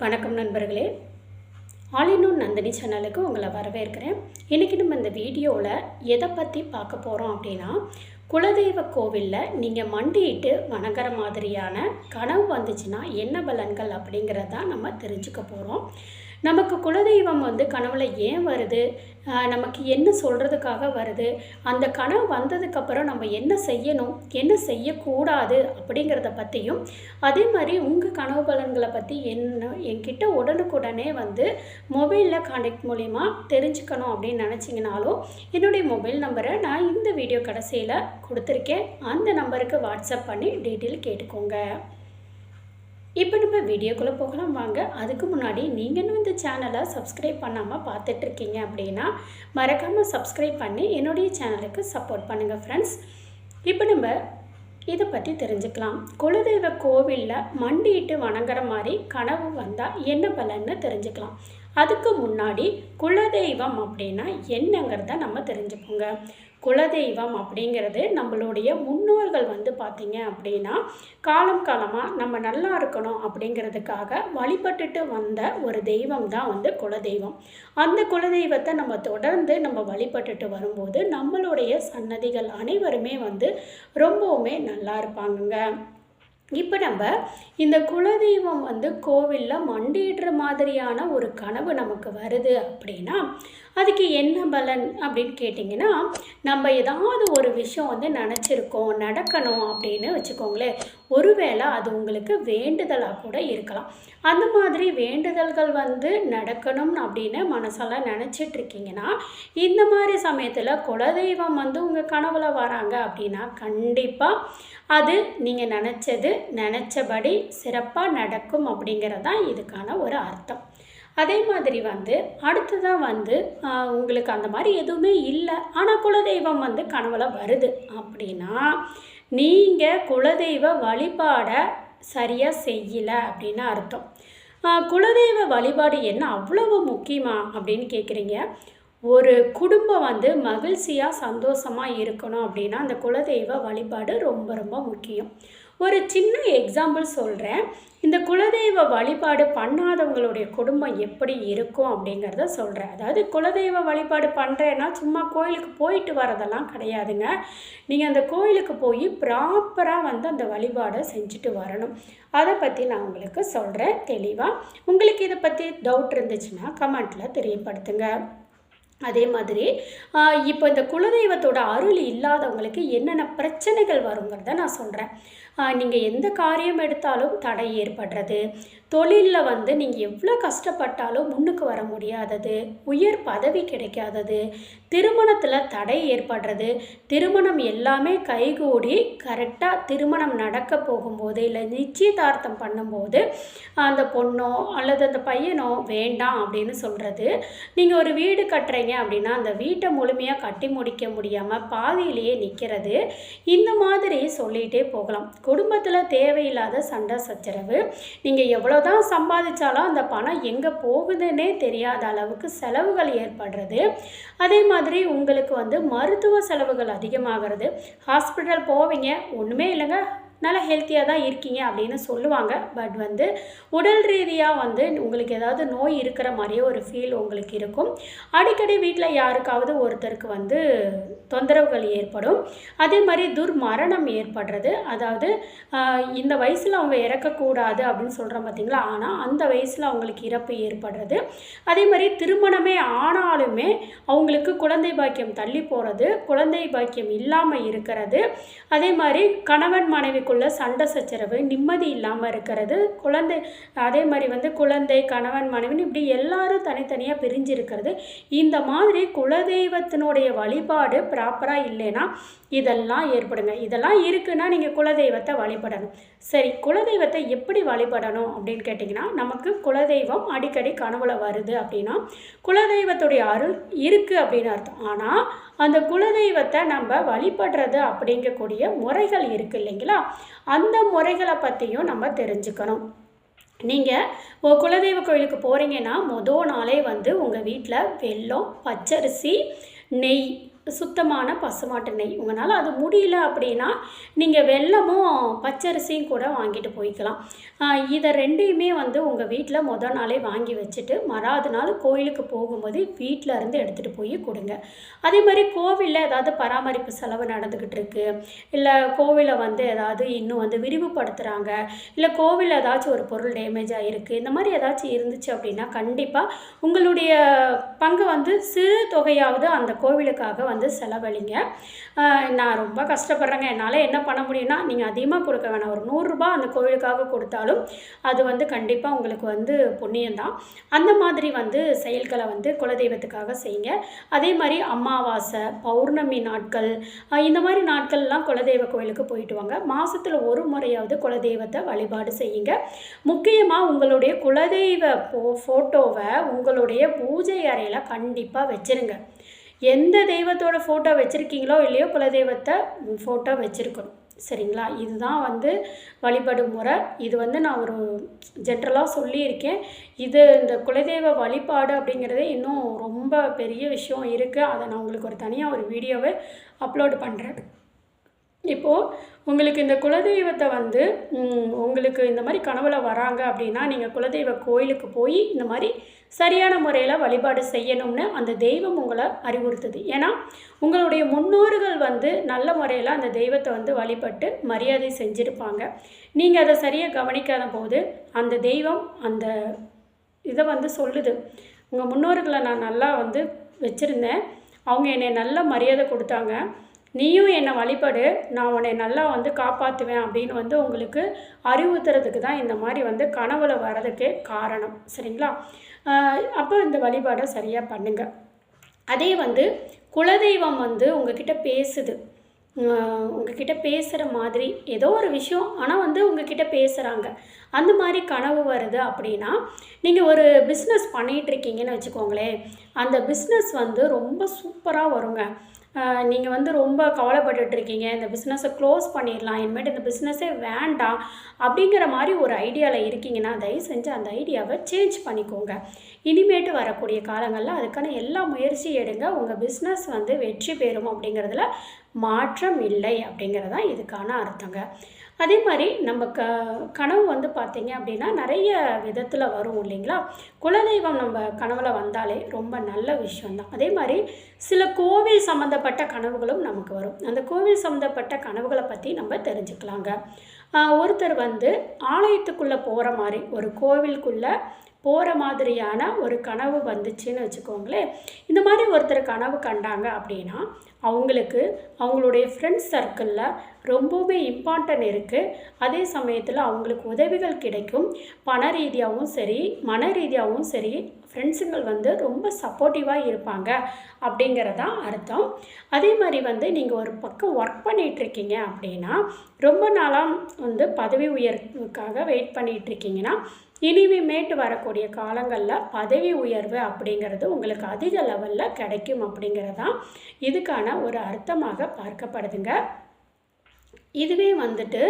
வணக்கம் நண்பர்களே. ஆலினூன் நந்தினி சேனலுக்கு உங்களை வரவேற்கிறேன். இன்றைக்கி நம்ம இந்த வீடியோவில் எதை பற்றி பார்க்க போகிறோம் அப்படின்னா குலதெய்வ கோவிலில் நீங்கள் மண்டியிட்டு வணங்குற மாதிரியான கனவு வந்துச்சுன்னா என்ன பலன்கள் அப்படிங்கிறத நம்ம தெரிஞ்சுக்க போகிறோம் நமக்கு குலதெய்வம் வந்து கனவுல ஏன் வருது? நமக்கு என்ன சொல்கிறதுக்காக வருது? அந்த கனவு வந்ததுக்கப்புறம் நம்ம என்ன செய்யணும்? என்ன செய்யக்கூடாது? அப்படிங்கிறத பற்றியும் அதே மாதிரி உங்கள் கனவு பலன்களை பற்றி என்ன என்கிட்ட உடனுக்குடனே வந்து மொபைலில் கான்டாக்ட் மூலிமா தெரிஞ்சுக்கணும் அப்படின்னு நினச்சிங்கனாலும் என்னுடைய மொபைல் நம்பரை நான் இந்த வீடியோ கடைசியில் கொடுத்துருக்கேன். அந்த நம்பருக்கு வாட்ஸ்அப் பண்ணி டீட்டெயில் கேட்டுக்கோங்க. இப்போ நம்ம வீடியோக்குள்ளே போகலாம். வாங்க அதுக்கு முன்னாடி நீங்கள் இன்னும் இந்த சேனலை சப்ஸ்கிரைப் பண்ணாமல் பார்த்துட்ருக்கீங்க அப்படின்னா மறக்காமல் சப்ஸ்கிரைப் பண்ணி என்னுடைய சேனலுக்கு சப்போர்ட் பண்ணுங்கள் ஃப்ரெண்ட்ஸ் இப்போ நம்ம இதை பற்றி தெரிஞ்சுக்கலாம். குலதெய்வ கோவிலில் மண்டிட்டு வணங்குற மாதிரி கனவு வந்தால் என்ன பலன்னு தெரிஞ்சுக்கலாம். அதுக்கு முன்னாடி குலதெய்வம் அப்படின்னா என்னங்கிறத நம்ம தெரிஞ்சுப்போங்க. குலதெய்வம் அப்படிங்கிறது நம்மளுடைய முன்னோர்கள் வந்து பார்த்திங்க அப்படின்னா காலம் காலமாக நம்ம நல்லா இருக்கணும் அப்படிங்கிறதுக்காக வழிபட்டுட்டு வந்த ஒரு தெய்வம் தான் வந்து குலதெய்வம். அந்த குலதெய்வத்தை நம்ம தொடர்ந்து நம்ம வழிபட்டுட்டு வரும்போது நம்மளுடைய சன்னதிகள் அனைவருமே வந்து ரொம்பவுமே நல்லா இருப்பாங்க இப்போ நம்ம இந்த குலதெய்வம் வந்து கோவிலில் மண்டிடுற மாதிரியான ஒரு கனவு நமக்கு வருது அப்படின்னா அதுக்கு என்ன பலன் அப்படின்னு கேட்டிங்கன்னா நம்ம ஏதாவது ஒரு விஷயம் வந்து நினச்சிருக்கோம் நடக்கணும் அப்படின்னு வச்சுக்கோங்களேன். ஒருவேளை அது உங்களுக்கு வேண்டுதலாக கூட இருக்கலாம். அந்த மாதிரி வேண்டுதல்கள் வந்து நடக்கணும் அப்படின்னு மனசால நினச்சிட்டு இருக்கீங்கன்னா இந்த மாதிரி சமயத்தில் குலதெய்வம் வந்து உங்கள் கனவுல வராங்க அப்படின்னா கண்டிப்பாக அது நீங்கள் நினச்சது நினச்சபடி சிறப்பாக நடக்கும் அப்படிங்கிறது தான் இதுக்கான ஒரு அர்த்தம். அதே மாதிரி வந்து அடுத்ததாக வந்து உங்களுக்கு அந்த மாதிரி எதுவுமே இல்லை. ஆனால் குலதெய்வம் வந்து கனவுல வருது. அப்படின்னா நீங்கள் குலதெய்வ வழிபாடை சரியாக செய்யலை அப்படின்னு அர்த்தம். குலதெய்வ வழிபாடு என்ன அவ்வளவு முக்கியமா அப்படின்னு கேட்குறீங்க ஒரு குடும்பம் வந்து மகிழ்ச்சியாக சந்தோஷமாக இருக்கணும் அப்படின்னா அந்த குலதெய்வ வழிபாடு ரொம்ப ரொம்ப முக்கியம். ஒரு சின்ன எக்ஸாம்பிள் சொல்கிறேன் இந்த குலதெய்வ வழிபாடு பண்ணாதவங்களுடைய குடும்பம் எப்படி இருக்கும் அப்படிங்கிறத சொல்கிறேன் அதாவது குலதெய்வ வழிபாடு பண்ணுறேன்னா சும்மா கோயிலுக்கு போயிட்டு வரதெல்லாம் கிடையாதுங்க. நீங்கள் அந்த கோயிலுக்கு போய் ப்ராப்பராக வந்து அந்த வழிபாடை செஞ்சுட்டு வரணும். அதை பற்றி நான் உங்களுக்கு சொல்கிறேன் தெளிவாக உங்களுக்கு இதை பற்றி டவுட் இருந்துச்சுன்னா கமெண்ட்டில் தெரியப்படுத்துங்க. அதே மாதிரி இப்போ இந்த குலதெய்வத்தோட அருள் இல்லாதவங்களுக்கு என்னென்ன பிரச்சனைகள் வருங்கிறத நான் சொல்கிறேன் நீங்கள் எந்த காரியம் எடுத்தாலும் தடை ஏற்படுறது. தொழிலில் வந்து நீங்கள் எவ்வளோ கஷ்டப்பட்டாலும் முன்னுக்கு வர முடியாதது உயர் பதவி கிடைக்காதது திருமணத்தில் தடை ஏற்படுறது திருமணம் எல்லாமே கைகூடி கரெக்டாக திருமணம் நடக்க போகும்போது இல்லை நிச்சயதார்த்தம் பண்ணும்போது அந்த பொண்ணோ அல்லது அந்த பையனோ வேண்டாம் அப்படின்னு சொல்கிறது நீங்கள் ஒரு வீடு கட்டுறீங்க அப்படின்னா அந்த வீட்டை முழுமையாக கட்டி முடிக்க முடியாமல் பாதியிலேயே நிற்கிறது இந்த மாதிரி சொல்லிகிட்டே போகலாம். குடும்பத்தில் தேவையில்லாத சண்டை சச்சரவு நீங்கள் எவ்வளோ எவ்வளோதான் சம்பாதிச்சாலும் அந்த பணம் எங்கே போகுதுன்னே தெரியாத அளவுக்கு செலவுகள் ஏற்படுறது. அதே மாதிரி உங்களுக்கு வந்து மருத்துவ செலவுகள் அதிகமாகிறது. ஹாஸ்பிட்டல் போவீங்க ஒன்றுமே இல்லைங்க. நல்லா ஹெல்த்தியாக தான் இருக்கீங்க அப்படின்னு சொல்லுவாங்க. பட் வந்து உடல் ரீதியாக வந்து உங்களுக்கு ஏதாவது நோய் இருக்கிற மாதிரியே ஒரு ஃபீல் உங்களுக்கு இருக்கும். அடிக்கடி வீட்டில் யாருக்காவது ஒருத்தருக்கு வந்து தொந்தரவுகள் ஏற்படும். அதே மாதிரி துர்மரணம் ஏற்படுறது. அதாவது இந்த வயசில் அவங்க இறக்கக்கூடாது அப்படின்னு சொல்கிறோம் பார்த்தீங்களா ஆனால் அந்த வயசில் அவங்களுக்கு இறப்பு ஏற்படுறது. அதே மாதிரி திருமணமே ஆனாலுமே அவங்களுக்கு குழந்தை பாக்கியம் தள்ளி போகிறது குழந்தை பாக்கியம் இல்லாமல் இருக்கிறது. அதே மாதிரி கணவன் மனைவி மனைவிக்குள்ள சண்டை சச்சரவு நிம்மதி இல்லாமல் இருக்கிறது. குழந்தை அதே மாதிரி வந்து குழந்தை கணவன் மனைவின்னு இப்படி எல்லாரும் தனித்தனியாக பிரிஞ்சு இருக்கிறது. இந்த மாதிரி குலதெய்வத்தினுடைய வழிபாடு ப்ராப்பராக இல்லைன்னா இதெல்லாம் ஏற்படுங்க. இதெல்லாம் இருக்குன்னா நீங்கள் குலதெய்வத்தை வழிபடணும். சரி குலதெய்வத்தை எப்படி வழிபடணும் அப்படின்னு கேட்டிங்கன்னா நமக்கு குலதெய்வம் அடிக்கடி கனவுல வருது அப்படின்னா குலதெய்வத்துடைய அருள் இருக்குது அப்படின்னு அர்த்தம். ஆனால் அந்த குலதெய்வத்தை நம்ம வழிபடுறது அப்படிங்கக்கூடிய முறைகள் இருக்குது இல்லைங்களா? அந்த முறைகளை பற்றியும் நம்ம தெரிஞ்சுக்கணும். நீங்கள் குலதெய்வ கோயிலுக்கு போகிறீங்கன்னா மொதல் நாளே வந்து உங்கள் வீட்டில் வெல்லம் பச்சரிசி நெய் சுத்தமான பசுமாட்டு நெய் உங்களால் அது முடியல அப்படின்னா நீங்கள் வெள்ளமும் பச்சரிசியும் கூட வாங்கிட்டு போய்க்கலாம். இதை ரெண்டையுமே வந்து உங்கள் வீட்டில் மொதல் நாளே வாங்கி வச்சுட்டு மறாவது நாள் கோயிலுக்கு போகும்போது வீட்டில் இருந்து எடுத்துகிட்டு போய் கொடுங்க. அதே மாதிரி கோவிலில் ஏதாவது பராமரிப்பு செலவு நடந்துக்கிட்டு இருக்கு. இல்லை கோவிலை வந்து ஏதாவது இன்னும் வந்து விரிவுபடுத்துகிறாங்க இல்லை கோவிலில் ஏதாச்சும் ஒரு பொருள் டேமேஜ் ஆகிருக்கு இந்த மாதிரி ஏதாச்சும் இருந்துச்சு அப்படின்னா கண்டிப்பாக உங்களுடைய பங்கு வந்து சிறு தொகையாவது அந்த கோவிலுக்காக வந்து வந்து செலவழிங்க. நான் ரொம்ப கஷ்டப்படுறேங்க. என்னால் என்ன பண்ண முடியும்னா நீங்கள் அதிகமாக கொடுக்க வேணாம். ஒரு நூறுரூபா அந்த கோவிலுக்காக கொடுத்தாலும் அது வந்து கண்டிப்பாக உங்களுக்கு வந்து புண்ணியம்தான். அந்த மாதிரி வந்து செயல்களை வந்து குலதெய்வத்துக்காக செய்யுங்க. அதே மாதிரி அமாவாசை பௌர்ணமி நாட்கள் இந்த மாதிரி நாட்கள்லாம் குலதெய்வ கோயிலுக்கு போயிட்டு வாங்க. மாதத்தில் ஒரு முறையாவது குலதெய்வத்தை வழிபாடு செய்யுங்க. முக்கியமாக உங்களுடைய குலதெய்வ போ ஃபோட்டோவை உங்களுடைய பூஜை அறையில் கண்டிப்பாக வச்சிருங்க. எந்த தெய்வத்தோட ஃபோட்டோ வச்சுருக்கீங்களோ இல்லையோ குலதெய்வத்தை ஃபோட்டோ வச்சுருக்கணும். சரிங்களா? இதுதான் வந்து வழிபடும் முறை. இது வந்து நான் ஒரு ஜென்ரலாக சொல்லியிருக்கேன். இது இந்த குலதெய்வ வழிபாடு அப்படிங்கிறது இன்னும் ரொம்ப பெரிய விஷயம் இருக்குது அதை நான் உங்களுக்கு ஒரு தனியாக ஒரு வீடியோவை அப்லோடு பண்ணுறேன் இப்போது உங்களுக்கு இந்த குலதெய்வத்தை வந்து உங்களுக்கு இந்த மாதிரி கனவுல வராங்க அப்படின்னா நீங்கள் குலதெய்வ கோயிலுக்கு போய் இந்த மாதிரி சரியான முறையில் வழிபாடு செய்யணும்னு அந்த தெய்வம் உங்களை அறிவுறுத்துது. ஏன்னா உங்களுடைய முன்னோர்கள் வந்து நல்ல முறையில் அந்த தெய்வத்தை வந்து வழிபட்டு மரியாதை செஞ்சுருப்பாங்க. நீங்கள் அதை சரியாக கவனிக்காத போது அந்த தெய்வம் அந்த இதை வந்து சொல்லுது. உங்கள் முன்னோர்களை நான் நல்லா வந்து வச்சுருந்தேன். அவங்க என்னை நல்ல மரியாதை கொடுத்தாங்க. நீயும் என்னை வழிபடு நான் உன்னை நல்லா வந்து காப்பாற்றுவேன் அப்படின்னு வந்து உங்களுக்கு அறிவுறுத்துறதுக்கு தான் இந்த மாதிரி வந்து கனவுல வர்றதுக்கே காரணம். சரிங்களா? அப்போ இந்த வழிபாடை சரியாக பண்ணுங்க. அதே வந்து குலதெய்வம் வந்து உங்ககிட்ட பேசுது. உங்ககிட்ட பேசுகிற மாதிரி ஏதோ ஒரு விஷயம் ஆனால் வந்து உங்ககிட்ட பேசுகிறாங்க அந்த மாதிரி கனவு வருது அப்படின்னா நீங்கள் ஒரு பிஸ்னஸ் பண்ணிகிட்ருக்கீங்கன்னு வச்சுக்கோங்களேன். அந்த பிஸ்னஸ் வந்து ரொம்ப சூப்பராக வருங்க. நீங்கள் வந்து ரொம்ப கவலைப்பட்டுட்டு இருக்கீங்க இந்த பிஸ்னஸை க்ளோஸ் பண்ணிடலாம். இனிமேட்டு இந்த பிஸ்னஸே வேண்டாம். அப்படிங்கிற மாதிரி ஒரு ஐடியாவில் இருக்கீங்கன்னா தயவு செஞ்சு அந்த ஐடியாவை சேஞ்ச் பண்ணிக்கோங்க. இனிமேட்டு வரக்கூடிய காலங்களில் அதுக்கான எல்லா முயற்சியும் எடுங்க. உங்கள் பிஸ்னஸ் வந்து வெற்றி பெறும் அப்படிங்கிறதுல மாற்றம் இல்லை அப்படிங்கிறது தான் இதுக்கான அர்த்தங்க. அதே மாதிரி நம்ம க கனவு வந்து பார்த்தீங்க அப்படின்னா நிறைய விதத்தில் வரும் இல்லைங்களா? குலதெய்வம் நம்ம கனவில் வந்தாலே ரொம்ப நல்ல விஷயந்தான் அதே மாதிரி சில கோவில் சம்மந்தப்பட்ட கனவுகளும் நமக்கு வரும். அந்த கோவில் சம்மந்தப்பட்ட கனவுகளை பற்றி நம்ம தெரிஞ்சுக்கலாங்க. ஒருத்தர் வந்து ஆலயத்துக்குள்ளே போகிற மாதிரி ஒரு கோவிலுக்குள்ளே போகிற மாதிரியான ஒரு கனவு வந்துச்சுன்னு வச்சுக்கோங்களேன். இந்த மாதிரி ஒருத்தர் கனவு கண்டாங்க அப்படின்னா அவங்களுக்கு அவங்களுடைய ஃப்ரெண்ட்ஸ் சர்க்கிளில் ரொம்பவுமே இம்பார்ட்டன்ட் இருக்குது அதே சமயத்தில் அவங்களுக்கு உதவிகள் கிடைக்கும். பண ரீதியாகவும் சரி மன ரீதியாகவும் சரி ஃப்ரெண்ட்ஸுங்கள் வந்து ரொம்ப சப்போர்ட்டிவாக இருப்பாங்க அப்படிங்கிறதான் அர்த்தம். அதே மாதிரி வந்து நீங்கள் ஒரு பக்கம் ஒர்க் பண்ணிகிட்ருக்கீங்க அப்படின்னா ரொம்ப நாளாக வந்து பதவி உயர்வுக்காக வெயிட் பண்ணிகிட்ருக்கீங்கன்னா இனிமேட்டு வரக்கூடிய காலங்களில் பதவி உயர்வு அப்படிங்கிறது உங்களுக்கு அதிக லெவலில் கிடைக்கும் அப்படிங்கிறதான் இதுக்கான ஒரு அர்த்தமாக பார்க்கப்படுதுங்க. இதுவே வந்துட்டு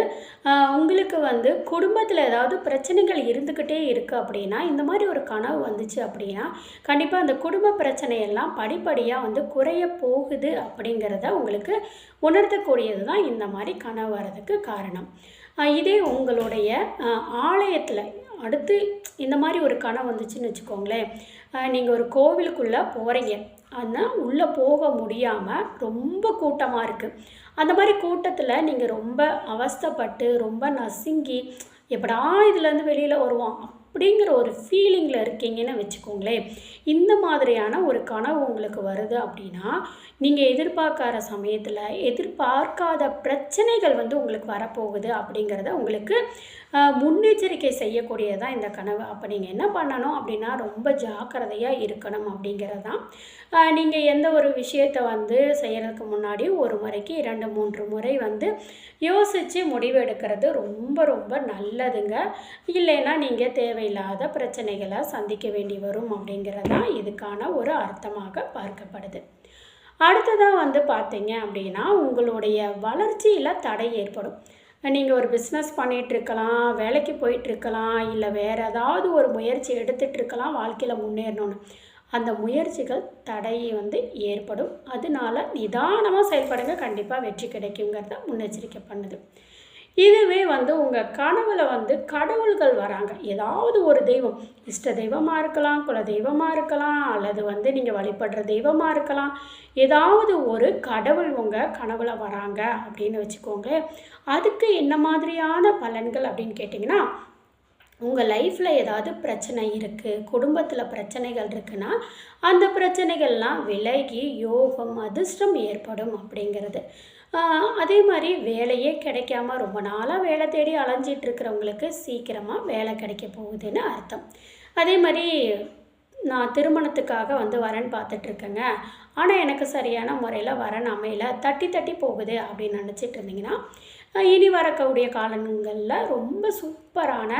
உங்களுக்கு வந்து குடும்பத்தில் ஏதாவது பிரச்சனைகள் இருந்துக்கிட்டே இருக்குது அப்படின்னா இந்த மாதிரி ஒரு கனவு வந்துச்சு அப்படின்னா கண்டிப்பாக அந்த குடும்ப பிரச்சனையெல்லாம் படிப்படியாக வந்து குறைய போகுது அப்படிங்கிறத உங்களுக்கு உணர்த்தக்கூடியது தான் இந்த மாதிரி கனவு வர்றதுக்கு காரணம். இதே உங்களுடைய ஆலயத்தில் அடுத்து இந்த மாதிரி ஒரு கனவு வந்துச்சுன்னு வச்சுக்கோங்களேன். நீங்கள் ஒரு கோவிலுக்குள்ளே போகிறீங்க ஆனால் உள்ளே போக முடியாமல் ரொம்ப கூட்டமாக இருக்குது அந்த மாதிரி கூட்டத்தில் நீங்கள் ரொம்ப அவஸ்தைப்பட்டு ரொம்ப நசுங்கி எப்படா இதுலேருந்து வெளியில் வருவோம் அப்படிங்கிற ஒரு ஃபீலிங்கில் இருக்கீங்கன்னு வச்சுக்கோங்களேன். இந்த மாதிரியான ஒரு கனவு உங்களுக்கு வருது அப்படின்னா நீங்கள் எதிர்பார்க்காத சமயத்தில் எதிர்பார்க்காத பிரச்சனைகள் வந்து உங்களுக்கு வரப்போகுது அப்படிங்கிறத உங்களுக்கு முன்னெச்சரிக்கை செய்யக்கூடியதான் இந்த கனவு. அப்போ நீங்கள் என்ன பண்ணணும் அப்படின்னா ரொம்ப ஜாக்கிரதையாக இருக்கணும் அப்படிங்கிறது தான் நீங்கள் எந்த ஒரு விஷயத்தை வந்து செய்கிறதுக்கு முன்னாடி ஒரு முறைக்கு இரண்டு மூன்று முறை வந்து யோசித்து முடிவு எடுக்கிறது ரொம்ப ரொம்ப நல்லதுங்க. இல்லைன்னா நீங்கள் தேவை தேவையில்லாத பிரச்சனைகளை சந்திக்க வேண்டி வரும் அப்படிங்கிறது தான் இதுக்கான ஒரு அர்த்தமாக பார்க்கப்படுது. அடுத்ததாக வந்து பார்த்தீங்க அப்படின்னா உங்களுடைய வளர்ச்சியில் தடை ஏற்படும். நீங்கள் ஒரு பிஸ்னஸ் பண்ணிகிட்ருக்கலாம் வேலைக்கு போயிட்டுருக்கலாம் இல்லை வேறு ஏதாவது ஒரு முயற்சி எடுத்துகிட்டு இருக்கலாம் வாழ்க்கையில் முன்னேறணும்னு. அந்த முயற்சிகள் தடை வந்து ஏற்படும். அதனால நிதானமாக செயல்படுங்க. கண்டிப்பாக வெற்றி கிடைக்குங்கிறத முன்னெச்சரிக்கை பண்ணுது. இதுவே வந்து உங்கள் கனவில் வந்து கடவுள்கள் வராங்க. ஏதாவது ஒரு தெய்வம் இஷ்ட தெய்வமாக இருக்கலாம் குல தெய்வமாக இருக்கலாம் அல்லது வந்து நீங்கள் வழிபடுற தெய்வமாக இருக்கலாம். ஏதாவது ஒரு கடவுள் உங்கள் கனவில் வராங்க அப்படின்னு வச்சுக்கோங்களேன். அதுக்கு என்ன மாதிரியான பலன்கள் அப்படின்னு கேட்டிங்கன்னா உங்கள் லைஃப்பில் ஏதாவது பிரச்சனை இருக்குது குடும்பத்தில் பிரச்சனைகள் இருக்குன்னா அந்த பிரச்சனைகள்லாம் விலகி யோகம் அதிர்ஷ்டம் ஏற்படும் அப்படிங்கிறது. அதே மாதிரி வேலையே கிடைக்காம ரொம்ப நாளாக வேலை தேடி அலைஞ்சிட்டு இருக்கிறவங்களுக்கு சீக்கிரமாக வேலை கிடைக்க போகுதுன்னு அர்த்தம். அதே மாதிரி நான் திருமணத்துக்காக வந்து வரன் பார்த்துட்ருக்கேங்க ஆனால் எனக்கு சரியான முறையில் வரன் அமையல. தட்டி தட்டி போகுது அப்படின்னு நினச்சிட்டு இருந்தீங்கன்னா இனி வரக்கூடிய காலங்களில் ரொம்ப சூப்பரான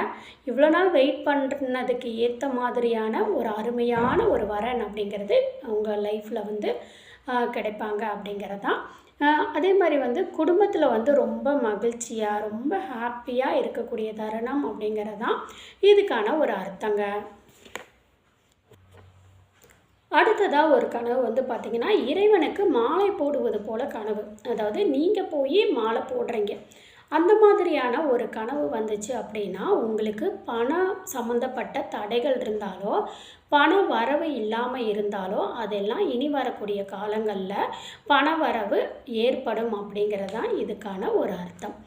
இவ்வளோ நாள் வெயிட் பண்ணுறதுக்கு ஏற்ற மாதிரியான ஒரு அருமையான ஒரு வரன் அப்படிங்கிறது உங்கள் லைஃப்பில் வந்து கிடைப்பாங்க அப்படிங்கிறது தான் அதே மாதிரி வந்து குடும்பத்தில் வந்து ரொம்ப மகிழ்ச்சியாக ரொம்ப ஹாப்பியாக இருக்கக்கூடிய தருணம் அப்படிங்கிறது தான் இதுக்கான ஒரு அர்த்தங்க. அடுத்ததாக ஒரு கனவு வந்து பார்த்திங்கன்னா இறைவனுக்கு மாலை போடுவது போல் கனவு. அதாவது நீங்கள் போய் மாலை போடுறீங்க. அந்த மாதிரியான ஒரு கனவு வந்துச்சு அப்படின்னா உங்களுக்கு பணம் சம்மந்தப்பட்ட தடைகள் இருந்தாலோ பண வரவு இல்லாமல் இருந்தாலோ அதெல்லாம் இனி வரக்கூடிய காலங்களில் பண வரவு ஏற்படும் அப்படிங்கிறது தான் இதுக்கான ஒரு அர்த்தம்.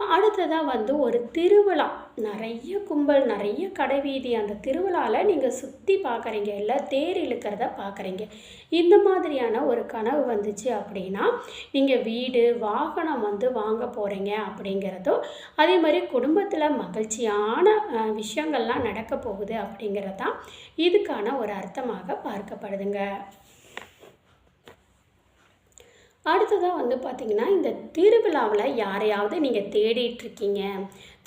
அடுத்ததாக வந்து ஒரு திருவிழா. நிறைய கும்பல் நிறைய கடை வீதி அந்த திருவிழாவில் நீங்கள் சுற்றி பார்க்குறீங்க இல்லை தேர் இழுக்கிறத பார்க்குறீங்க இந்த மாதிரியான ஒரு கனவு வந்துச்சு அப்படின்னா நீங்கள் வீடு வாகனம் வந்து வாங்க போகிறீங்க அப்படிங்கிறதோ அதே மாதிரி குடும்பத்தில் மகிழ்ச்சியான விஷயங்கள்லாம் நடக்க போகுது அப்படிங்கிறது தான் இதுக்கான ஒரு அர்த்தமாக பார்க்கப்படுதுங்க. அடுத்ததாக வந்து பார்த்திங்கன்னா இந்த திருவிழாவில் யாரையாவது நீங்கள் தேடிட்டுருக்கீங்க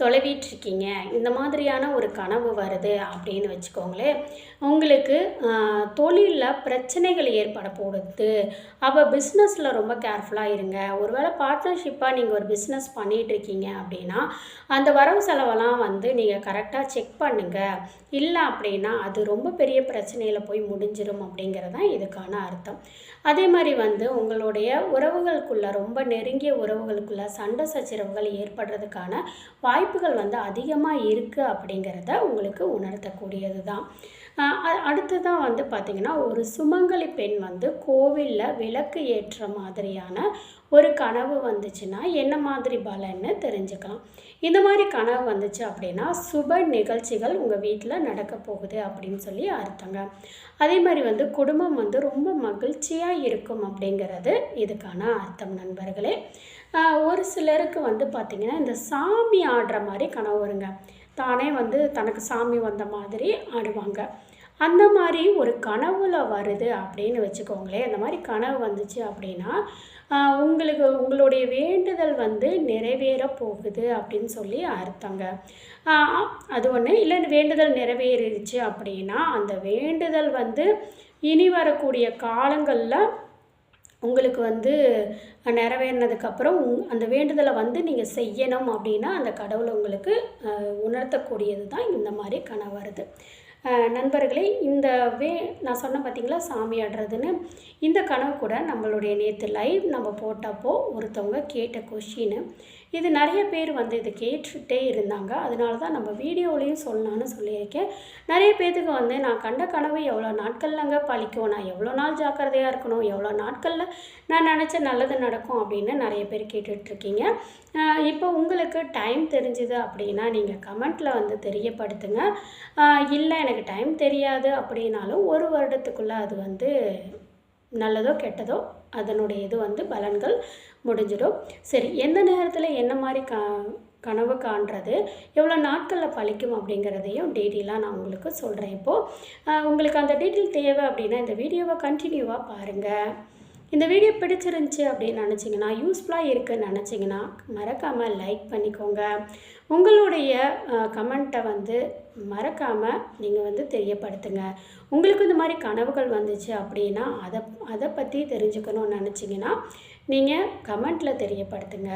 தொலைவிட்டுருக்கீங்க. இந்த மாதிரியான ஒரு கனவு வருது அப்படின்னு வச்சுக்கோங்களேன். உங்களுக்கு தொழிலில் பிரச்சனைகள் ஏற்பட போடுது அப்போ பிஸ்னஸில் ரொம்ப கேர்ஃபுல்லாக இருங்க. ஒருவேளை பார்ட்னர்ஷிப்பாக நீங்கள் ஒரு பிஸ்னஸ் பண்ணிகிட்ருக்கீங்க அப்படின்னா அந்த வரவு செலவெல்லாம் வந்து நீங்கள் கரெக்டாக செக் பண்ணுங்கள் இல்லை அப்படின்னா அது ரொம்ப பெரிய பிரச்சனையில் போய் முடிஞ்சிடும் அப்படிங்கிறது தான் இதுக்கான அர்த்தம். அதே மாதிரி வந்து உங்களுடைய உறவுகளுக்குள்ளே ரொம்ப நெருங்கிய உறவுகளுக்குள்ளே சண்டை சச்சரவுகள் ஏற்படுறதுக்கான வாய்ப்பு வாய்ப்புகள் வந்து அதிகமாக இருக்குது அப்படிங்கிறத உங்களுக்கு உணர்த்தக்கூடியது தான் அடுத்ததாக வந்து பார்த்திங்கன்னா ஒரு சுமங்கலி பெண் வந்து கோவிலில் விளக்கு ஏற்ற மாதிரியான ஒரு கனவு வந்துச்சுன்னா என்ன மாதிரி பலன்னு தெரிஞ்சுக்கலாம். இந்த மாதிரி கனவு வந்துச்சு அப்படின்னா சுப நிகழ்ச்சிகள் உங்கள் வீட்டில் நடக்க போகுது அப்படின்னு சொல்லி அர்த்தங்க. அதே மாதிரி வந்து குடும்பம் வந்து ரொம்ப மகிழ்ச்சியாக இருக்கும் அப்படிங்கிறது இதுக்கான அர்த்தம் நண்பர்களே. ஒரு சிலருக்கு வந்து பார்த்திங்கன்னா இந்த சாமி ஆடுற மாதிரி கனவு வருங்க. தானே வந்து தனக்கு சாமி வந்த மாதிரி ஆடுவாங்க. அந்த மாதிரி ஒரு கனவுல வருது அப்படின்னு வச்சுக்கோங்களேன். அந்த மாதிரி கனவு வந்துச்சு அப்படின்னா உங்களுக்கு உங்களுடைய வேண்டுதல் வந்து நிறைவேற போகுது அப்படின்னு சொல்லி அர்த்தங்க. அது ஒன்று இல்லை வேண்டுதல் நிறைவேறிடுச்சு அப்படின்னா அந்த வேண்டுதல் வந்து இனி வரக்கூடிய காலங்களில் உங்களுக்கு வந்து நிறைவேறினதுக்கப்புறம் அந்த வேண்டுதலை வந்து நீங்கள் செய்யணும் அப்படின்னா அந்த கடவுளை உங்களுக்கு உணர்த்தக்கூடியது தான் இந்த மாதிரி கனவு வருது. நண்பர்களே இந்த வே நான் சொன்னேன் பார்த்தீங்களா சாமி ஆடுறதுன்னு? இந்த கனவு கூட நம்மளுடைய நேற்று லைவ் நம்ம போட்டப்போ ஒருத்தவங்க கேட்ட கொஷின்னு இது நிறைய பேர் வந்து இதை கேட்டுகிட்டே இருந்தாங்க. அதனால தான் நம்ம வீடியோலையும் சொல்லலான்னு சொல்லியிருக்கேன். நிறைய பேர்த்துக்கு வந்து நான் கண்ட கனவு எவ்வளோ நாட்கள்லங்க பழிக்கும் நான் எவ்வளோ நாள் ஜாக்கிரதையாக இருக்கணும் எவ்வளோ நாட்களில் நான் நினச்ச நல்லது நடக்கும் அப்படின்னு நிறைய பேர் கேட்டுட்ருக்கீங்க. இப்போ உங்களுக்கு டைம் தெரிஞ்சுது அப்படின்னா நீங்கள் கமெண்ட்டில் வந்து தெரியப்படுத்துங்க. இல்லை எனக்கு டைம் தெரியாது அப்படின்னாலும் ஒரு வருடத்துக்குள்ளே அது வந்து நல்லதோ கெட்டதோ அதனுடைய இது வந்து பலன்கள் முடிஞ்சிடும். சரி எந்த நேரத்தில் என்ன மாதிரி கா கனவு காண்றது எவ்வளோ நாட்களில் பழிக்கும் அப்படிங்கிறதையும் டீட்டெயிலாக நான் உங்களுக்கு சொல்கிறேன் இப்போது உங்களுக்கு அந்த டீட்டெயில் தேவை அப்படின்னா இந்த வீடியோவை கண்டினியூவாக பாருங்கள் இந்த வீடியோ பிடிச்சிருந்துச்சி அப்படின்னு நினச்சிங்கன்னா யூஸ்ஃபுல்லாக இருக்குதுன்னு நினச்சிங்கன்னா மறக்காமல் லைக் பண்ணிக்கோங்க. உங்களுடைய கமெண்ட்டை வந்து மறக்காமல் நீங்கள் வந்து தெரியப்படுத்துங்க. உங்களுக்கு இந்த மாதிரி கனவுகள் வந்துச்சு அப்படின்னா அதை அதை பற்றி தெரிஞ்சுக்கணும்னு நினச்சிங்கன்னா நீங்கள் கமெண்ட்டில் தெரியப்படுத்துங்க.